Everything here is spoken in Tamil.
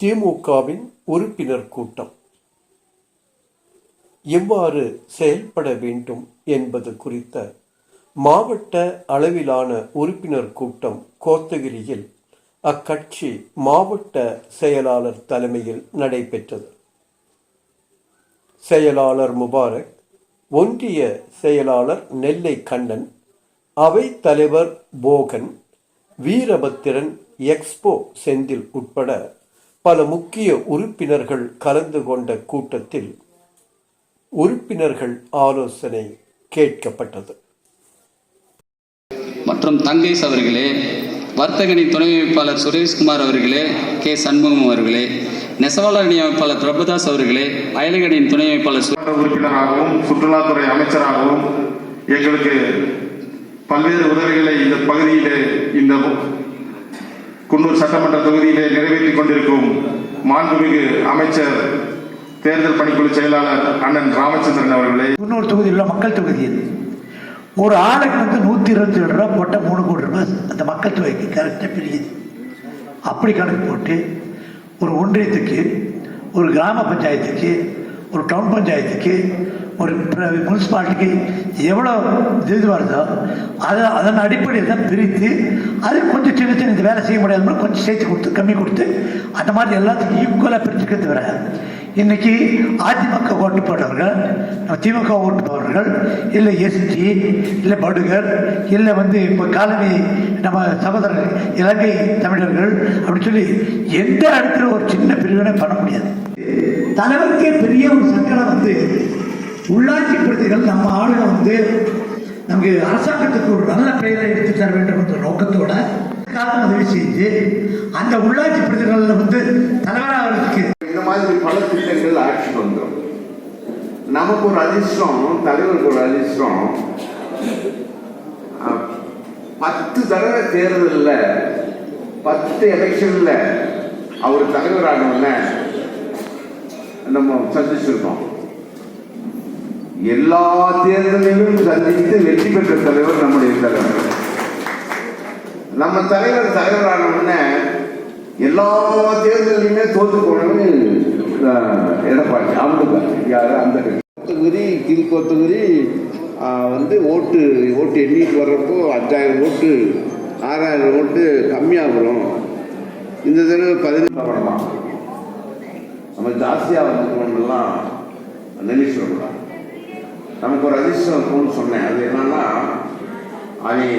திமுகவின் உறுப்பினர் கூட்டம். எவ்வாறு செயல்பட வேண்டும் என்பது குறித்த மாவட்ட அளவிலான உறுப்பினர் கூட்டம் கோத்தகிரியில் அக்கட்சி மாவட்ட செயலாளர் தலைமையில் நடைபெற்றது. செயலாளர் முபாரக் ஒன்றிய செயலாளர் நெல்லை கண்ணன் அவை தலைவர் போகன் வீரபத்திரன் எக்ஸ்போ செந்தில் உட்பட பல முக்கிய உறுப்பினர்கள் கலந்து கொண்ட கூட்டத்தில் உறுப்பினர்கள் ஆலோசனை கேட்கப்பட்டது. மற்றும் தங்கேஷ் அவர்களே வர்த்தகணி துணை அமைப்பாளர் சுரேஷ்குமார் அவர்களே கே. சண்முகம் அவர்களே நெசவாளர் அணி அமைப்பாளர் பிரபுதாஸ் அவர்களே அயலகணியின் துணை அமைப்பாளர் உறுப்பினராகவும் சுற்றுலாத்துறை அமைச்சராகவும் எங்களுக்கு பல்வேறு உதவிகளை இந்த பகுதியிலே இந்த குன்னூர் சட்டமன்ற தொகுதியிலே நிறைவேற்றிக் கொண்டிருக்கும் மாண்புமிகு அமைச்சர் தேர்தல் பணிக்குழு செயலாளர் அண்ணன் ராமச்சந்திரன் அவர்களே. இன்னொரு தொகுதியில் உள்ள மக்கள் தொகுதி ஒரு ஆளுக்கு வந்து நூற்றி இருபத்தி ஏழு ரூபா போட்டால் மூணு கோடி ரூபாய். அந்த மக்கள் தொகைக்கு கரெக்டாக பிரியுது. அப்படி கணக்கு போட்டு ஒரு ஒன்றியத்துக்கு ஒரு கிராம பஞ்சாயத்துக்கு ஒரு டவுன் பஞ்சாயத்துக்கு ஒரு முனிசிபாலிட்டிக்கு எவ்வளோ இது வருதோ அதை அதன் அடிப்படையில் தான் பிரித்து அது கொஞ்சம் சின்ன சின்ன இந்த வேலை செய்ய முடியாத மாதிரி கொஞ்சம் சேர்த்து கொடுத்து கம்மி கொடுத்து அந்த மாதிரி எல்லாத்துக்கும் ஈக்குவலாக பிரிச்சுக்கிறது வர. இன்னைக்கு அதிமுக ஓட்டு போட்டவர்கள் நம்ம திமுக ஓட்டு போடுறவர்கள் இல்லை எஸ்டி இல்லை படுகர் இல்லை வந்து இப்போ காலனி நம்ம சகோதரர்கள் இலங்கை தமிழர்கள் அப்படின்னு சொல்லி எந்த இடத்துல ஒரு சின்ன பிரிவினை பண்ண முடியாது. தலைவருக்கே பெரிய ஒரு சங்கடம் வந்து உள்ளாட்சி பிரதிகள் நம்ம ஆளுங்க வந்து நமக்கு அரசாங்கத்துக்கு ஒரு நல்ல பெயரை எடுத்து தர வேண்டும் என்ற நோக்கத்தோட காரணம் உதவி செஞ்சு அந்த உள்ளாட்சி பிரதிகளில் வந்து தலைவராகிறதுக்கு இந்த மாதிரி பல திட்டங்கள் ஆட்சிக்கு வந்துடும். நமக்கு ஒரு அதிர்ஷ்டம் தலைவருக்கு ஒரு அதிர்ஷ்டம். பத்து தடவை தேர்தலில் பத்து எலெக்ஷன்ல அவர் தலைவரானவன நம்ம சந்திச்சிருக்கோம். எல்லா தேர்தலிலும் சந்தித்து வெற்றி பெற்ற தலைவர் நம்முடைய தலைவர். நம்ம தலைவர் தலைவரான உடனே எல்லா தேர்தலையுமே தோத்து போனவங்க எடப்பாடி அவங்க யாரு? அந்த கோத்தகிரி கீழ் கோத்தகிரி அஹ், வந்து ஓட்டு ஓட்டு எண்ணிட்டு வர்றப்போ அஞ்சாயிரம் ஓட்டு ஆறாயிரம் ஓட்டு கம்மியாக வரும். இந்த தடவை பதினெட்டு வரலாம் நம்ம ஜாஸ்தியாக வந்துக்கணும்லாம் நினைச்சிடக்கூடாது. நமக்கு ஒரு அதிர்ஷ்டம் இருக்கும்னு சொன்னேன். அது என்னன்னா அவன்